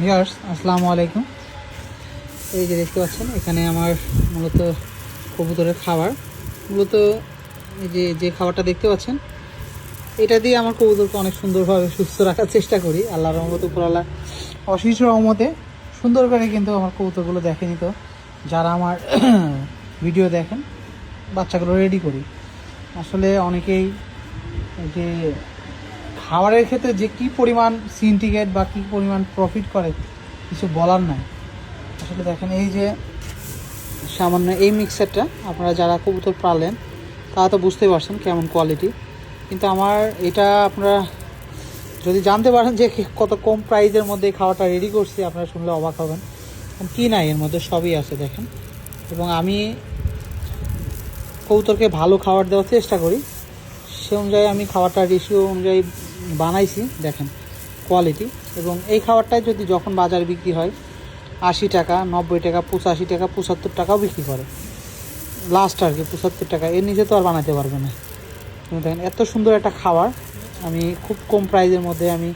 Viewers, আসসালামু আলাইকুম। এই যে দেখতে পাচ্ছেন, এখানে আমার মূলত কবুতরের খাবার। মূলত এই যে যে খাবারটা দেখতে পাচ্ছেন, এটা দিয়ে আমার কবুতরকে অনেক সুন্দরভাবে সুস্থ রাখার চেষ্টা করি। আল্লাহ রহমত উপরাল্লাহ অশেষ রহমতে সুন্দর করে কিন্তু আমার কবুতরগুলো দেখে তো। যারা আমার ভিডিও দেখেন, বাচ্চাগুলো রেডি করি। আসলে অনেকেই যে খাবারের ক্ষেত্রে যে কি পরিমাণ সিন্ডিকেট বা কি পরিমাণ প্রফিট করে, কিছু বলার নাই। আসলে দেখেন, এই যে সামান্য এই মিক্সারটা আপনারা যারা কবুতর পালেন, তারা তো বুঝতেই পারছেন কেমন কোয়ালিটি কিন্তু আমার এটা আপনারা যদি জানতে পারেন যে কত কম প্রাইজের মধ্যে খাবারটা রেডি করছি, আপনারা শুনলে অবাক হবেন। কি নাই, এর মধ্যে সবই আছে, দেখেন। এবং আমি কবুতরকে ভালো খাবার দেওয়ার চেষ্টা করি। সে অনুযায়ী আমি খাবারটা রেশিও অনুযায়ী বানাইছি, দেখেন কোয়ালিটি এবং এই খাবারটাই যদি যখন বাজারে বিক্রি হয়, আশি টাকা, নব্বই টাকা, পঁচাশি টাকা, পঁচাত্তর টাকাও বিক্রি করে। লাস্ট আর কি, পঁচাত্তর টাকা। এর নিচে তো আর বানাতে পারবে না। দেখেন, এত সুন্দর একটা খাবার। আমি খুব কম প্রাইজের মধ্যে আমি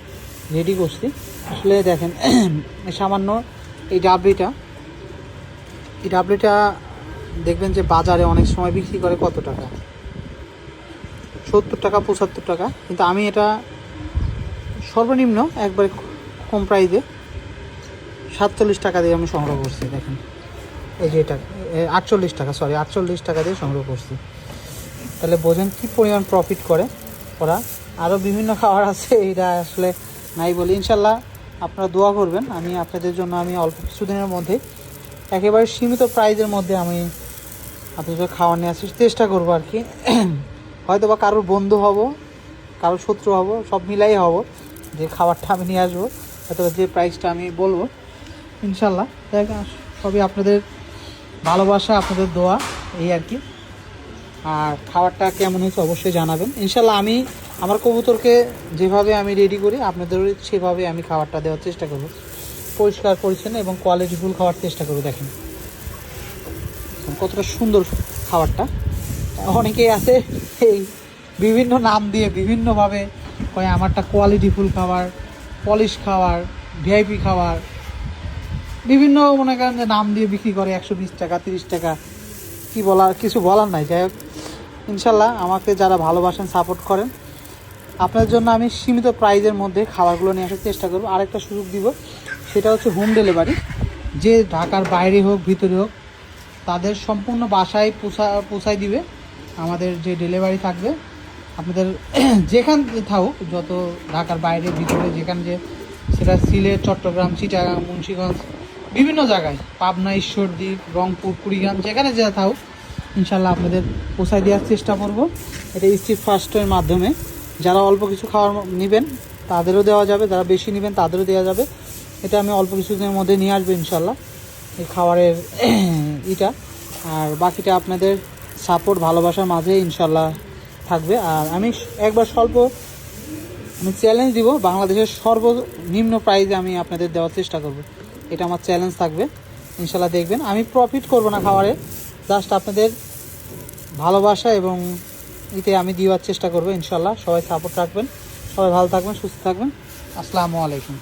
রেডি করছি। আসলে দেখেন সামান্য এই ডাবলিটা এই ডাবলিটা দেখবেন যে বাজারে অনেক সময় বিক্রি করে কত টাকা? সত্তর টাকা, পঁচাত্তর টাকা। কিন্তু আমি এটা সর্বনিম্ন একবারে কম প্রাইজে সাতচল্লিশ টাকা দিয়ে আমি সংগ্রহ করছি, দেখেন। এই যে এটা আটচল্লিশ টাকা সরি আটচল্লিশ টাকা দিয়ে সংগ্রহ করছি। তাহলে বোঝেন কী পরিমাণ প্রফিট করে ওরা। আরও বিভিন্ন খাবার আছে এটা আসলে নাই বলি। ইনশাল্লাহ আপনারা দোয়া করবেন, আমি আপনাদের জন্য আমি অল্প কিছুদিনের মধ্যে একেবারে সীমিত প্রাইজের মধ্যে আমি আপনাদের খাওয়া নিয়ে আসার চেষ্টা করব আর কি। হয়তো বা কারোর বন্ধু হব, কারোর শত্রু হব, সব মিলাই হব। যে খাবারটা আমি নিয়ে আসব হয়তো যে প্রাইসটা আমি বলব ইনশাল্লাহ দেখ, সবই আপনাদের ভালোবাসা, আপনাদের দোয়া, এই আর কি। আর খাবারটা কেমন হয়েছে অবশ্যই জানাবেন। ইনশাল্লাহ আমি আমার কবুতরকে যেভাবে আমি রেডি করি, আপনাদের সেভাবে আমি খাবারটা দেওয়ার চেষ্টা করব। পরিষ্কার, পরিচ্ছন্ন এবং কোয়ালিটিফুল খাওয়ার চেষ্টা করব, দেখেন। কতটা সুন্দর খাবারটা। অনেকেই আছে, এই বিভিন্ন নাম দিয়ে, বিভিন্নভাবে কয়, আমারটা কোয়ালিটিফুল খাবার পলিশ খাবার ভিআইপি খাবার। বিভিন্ন মনে করেন যে নাম দিয়ে বিক্রি করে একশো বিশ টাকা, তিরিশ টাকা। কি বলার, কিছু বলার নাই, যাই হোক। ইনশাল্লাহ আমাকে যারা ভালোবাসেন সাপোর্ট করেন। আপনার জন্য আমি সীমিত প্রাইজের মধ্যে খাবারগুলো নিয়ে আসার চেষ্টা করব। আরেকটা সুযোগ দিব, সেটা হচ্ছে হোম ডেলিভারি যে ঢাকার বাইরে হোক, ভিতরে হোক, তাদের সম্পূর্ণ বাসায় পোষা, পোষায় দিবে। আমাদের যে ডেলিভারি থাকবে আপনাদের যেখান থাকুক, যত ঢাকার বাইরে, ভিতরে, যেখান যে, সেটা সিলেট, চট্টগ্রাম চিটাগাং মুন্সিগঞ্জ, বিভিন্ন জায়গায়, পাবনা, ঈশ্বরদী, রংপুর, কুড়িগ্রাম, যেখানে যা থাকুক, ইনশাল্লাহ আপনাদের পোষায় দেওয়ার চেষ্টা করব। এটা স্ট্রিট ফাস্টের মাধ্যমে। যারা অল্প কিছু খাওয়ার নেবেন, তাদেরও দেওয়া যাবে। যারা বেশি নেবেন, তাদেরও দেওয়া যাবে। এটা আমি অল্প কিছুদিনের মধ্যে নিয়ে আসব ইনশাল্লাহ, এই খাবারের ইটা। আর বাকিটা আপনাদের সাপোর্ট ভালোবাসার মাঝে ইনশাল্লাহ থাকবে। আর আমি একবার স্বল্প আমি চ্যালেঞ্জ দিব, বাংলাদেশের সর্বনিম্ন প্রাইজে আমি আপনাদের দেওয়ার চেষ্টা করব। এটা আমার চ্যালেঞ্জ থাকবে। ইনশাল্লাহ দেখবেন। আমি প্রফিট করব না খাবারে জাস্ট আপনাদের ভালোবাসা এবং এতে আমি দেওয়ার চেষ্টা করব ইনশাল্লাহ। সবাই সাপোর্ট রাখবেন। সবাই ভালো থাকবেন, সুস্থ থাকবেন। আসসালামু আলাইকুম।